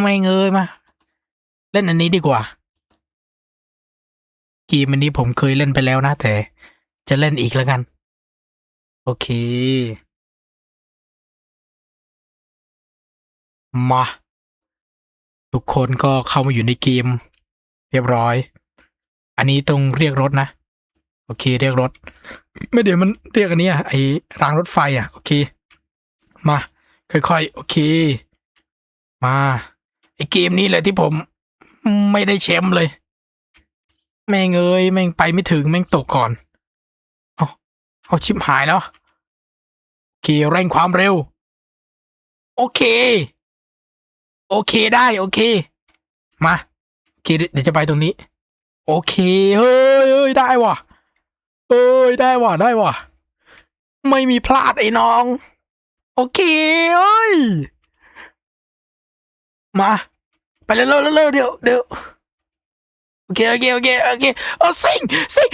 ไม่เงยมา เล่นอันนี้ดีกว่าเกมอันนี้ผมเคยเล่นไปแล้วนะ แต่ จะเล่นอีกแล้วกัน โอเค มา ทุกคนก็เข้ามาอยู่ในเกม เรียบร้อย อันนี้ต้องเรียกรถนะ โอเค เรียกรถ ไม่เดี๋ยวมันเรียกอันนี้อะไอ้รางรถไฟอะ โอเค มา ค่อยๆ โอเค มา เกมนี้แหละที่ผมไม่ได้แชมป์เลย แม่งเอ้ยแม่งไปไม่ถึงแม่งตกก่อน เอาเอาชิบหายแล้วโอเคเร่งความเร็ว โอเค โอเคได้โอเค มาโอเคเดี๋ยวเดี๋ยวจะไปตรงนี้ โอเคเฮ้ยเฮ้ยได้ว่ะเอ้ยได้ว่ะได้ว่ะ ไม่มีพลาดไอ้น้อง โอเคเอ้ย มา เร็วเร็วเร็วเร็วเดี๋ยวเดี๋ยวโอเคโอเคโอเคโอเคโอ้สิงสิง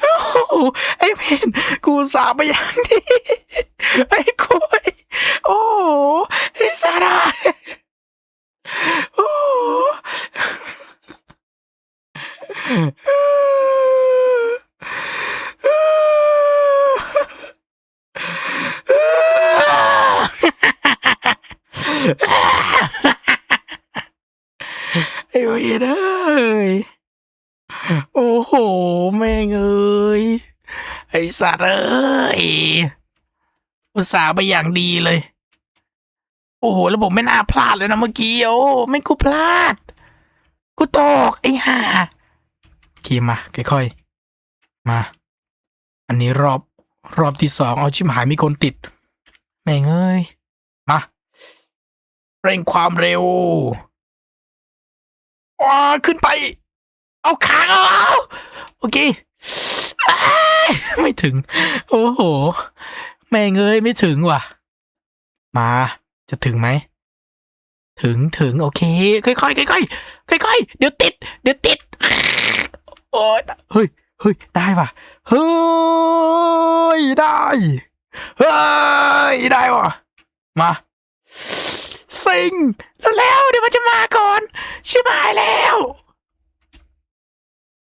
โอ้ไอ้เพนกูสาบไปอย่างนี้ไอ้คุยโอ้ไอ้สาราโอ้ ไอ้เวีเอ้ยโอ้โห แม่งเอ้ย ไอ้สัตว์เอ้ย อุตส่าห์ไปอย่างดีเลย โอ้โห แล้วผมไม่น่าพลาดเลยนะเมื่อกี้ โอ้ ไม่กูพลาด กูตก ไอ้ห่าขี่มา ค่อยๆ มา อันนี้รอบรอบที่สองเอาชิมหายมีคนติด แม่งเอ้ย มา เร่งความเร็ว ว้าขึ้นไป เอาขาเอาโอเคอ้ายไม่ถึง โอ้โห แม่งเอ้ยไม่ถึงว่ะ มา จะถึงไหม ถึงถึงโอเค ค่อยๆค่อยๆค่อยๆเดี๋ยวติด เดี๋ยวติด โอ้ยเฮ้ยเฮ้ยได้ว่ะ เฮ้ย ได้ เฮ้ย ได้ว่ะ มา สิงแล้วๆเดี๋ยวมันจะมาก่อน ชิบหายแล้ว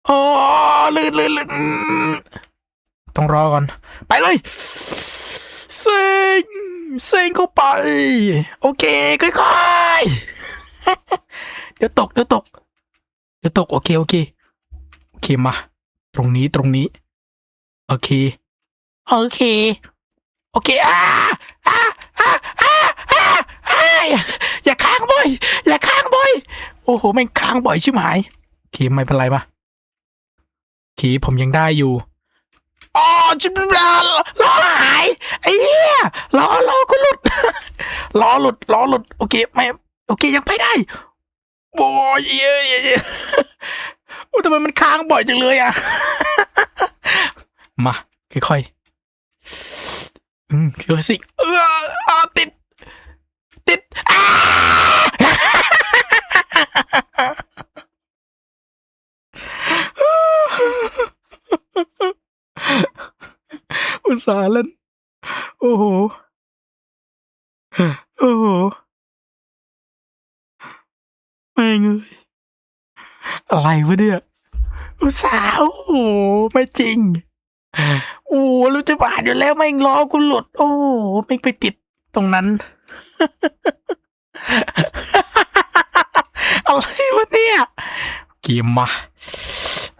โอ้ลื่นลื่นลื่นต้องรอก่อน ไปเลยเซ็งเซ็งเข้าไป โอเคค่อยๆเดี๋ยวตกเดี๋ยวตกเดี๋ยวตกโอเคโอเคโอเคมา ตรงนี้ตรงนี้ โอเค โอเค โอเคอ่าอ่าอ่า อ่าอ่าอ่าอย่าค้างบ่อย อย่าค้างบ่อย โอ้โหแม่งค้างบ่อยชิบหายโอเคไม่เป็นไรปะโอเคผมยังได้อยู่อ๋อจิบลาล้อหายไอ้เหี้ยล้อล้อกูหลุดล้อหลุดล้อหลุดโอเคไม่โอเคยังไปได้โอ้ยเย้ยเย้ยเย้ยโอ้ทำไมมันค้างบ่อยจังเลยอะมาค่อยๆอืมเดี๋ยวสิเอออ่าติด ติดอ้า อุต สาห์เล่น โอ้โห โอ้โหแม่งเอ้ยอะไรวะเนี่ยอุตสาห์โอ้โห ไม่จริง โอ้โหรู้จะบาดอยู่แล้วแม่งล้อกูหลุด โอ้โหไม่ไปติดตรงนั้น อะไรวะเนี่ย เกมมา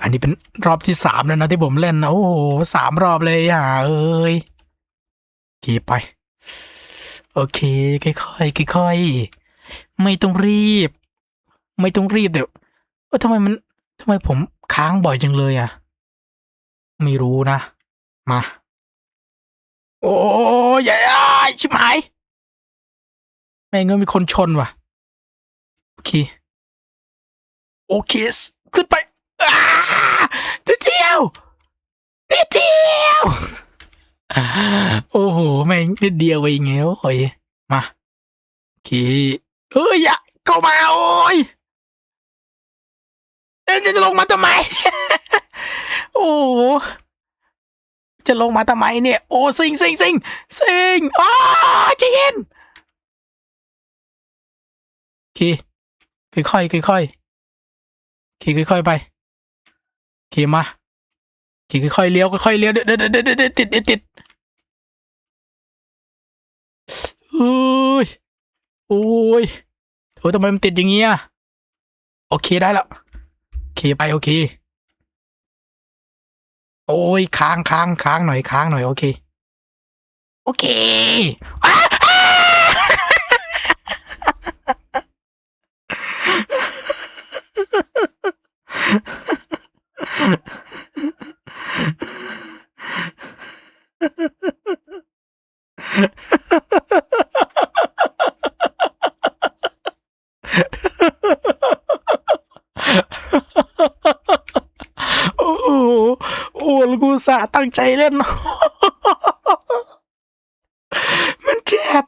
อันนี้เป็นรอบที่สามแล้วนะที่ผมเล่นนะโอ้โหสามรอบเลยอะเอ้ยโอเคไป โอเค ค่อยๆค่อยๆไม่ต้องรีบ ไม่ต้องรีบเดี๋ยวเออทำไมมันทำไมผมค้างบ่อยจังเลยอะ ไม่รู้นะ มา โอ้ยอย่าชิบหายแม่งก็มีคนชนว่ะ โอเค โอเคสขึ้นไป ยวนิดเดียว โอ้โหแม่งนิดเดียวเองไงโอ้ยมาโอเคเอ้ยอย่าเข้ามาโอ้ยเอ้ยจะลงมาทำไม โอ้จะลงมาทำไมเนี่ย โอ้สิงสิงสิงสิงอ้าใจเย็นโอเคค่อยค่อยๆโอเคค่อยไปโอเคมา คิงค่อยๆเลี้ยวค่อยๆเลี้ยวเด็ดเด็ดเด็ดเด็ดติดเดี๋ยวติดเฮ้ยโอ้ยโอ้ยทำไมมันติดอย่างเงี้ยโอเคได้แล้วโอเคไปโอเค โอ้ยค้างค้างค้างหน่อยค้างหน่อยโอเค โอเคอ้าอ้า โอ้โหโอ้ล้วกูสาตั้งใจเล่น มันเจ็บ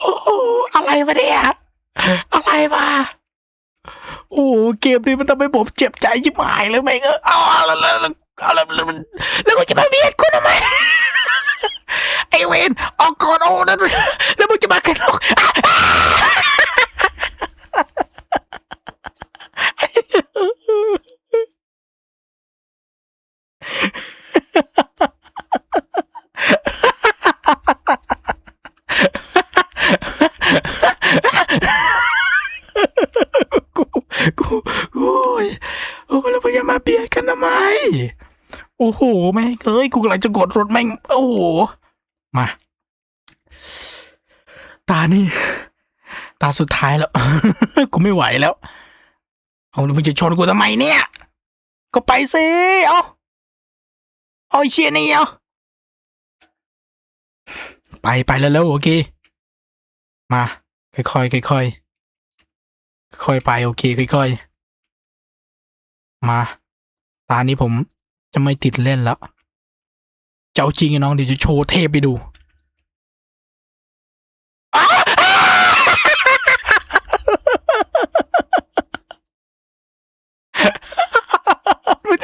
โอ้โหอะไรวะเนี่ย อะไรวะโอ้เกมนี้มันทำให้ผมเจ็บใจชิบหายเลยแม่งเออเอาแล้วแล้วแล้วแล้วแล้วแล้วมึงจะมาเบียดกูทำไมไอเวนออกก่อน โอ้นั่นแล้วมึงจะมากันหรอกอะกูกูกูโอ้ยโอ้แล้วมึงจะมาเบียดกันทำไม โอ้โห แม่งเอ้ย กูกำลังจะกดรถแม่ง โอ้โห มา ตานี่ ตาสุดท้ายแล้ว กูไม่ไหวแล้ว เอาล้วมึงจะชนกูทำไมเนี่ย ก็ไปสิเอาเอาเชียนี่เอาไปไปแล้วแล้วโอเค มา ค่อยๆค่อยๆค่อยไปโอเค ค่อยๆมา ตานี้ผมจะไม่ติดเล่นแล้ว เจ้าจริงไอ้น้องเดี๋ยวจะโชว์เทพไปดู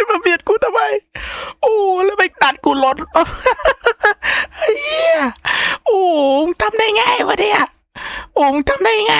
มาเบียดกูทำไม โอ้แล้วไปตัดกูรถไอ้เฮียโอ้ทำได้ไงวะเนี่ยโอ้ทำได้ไง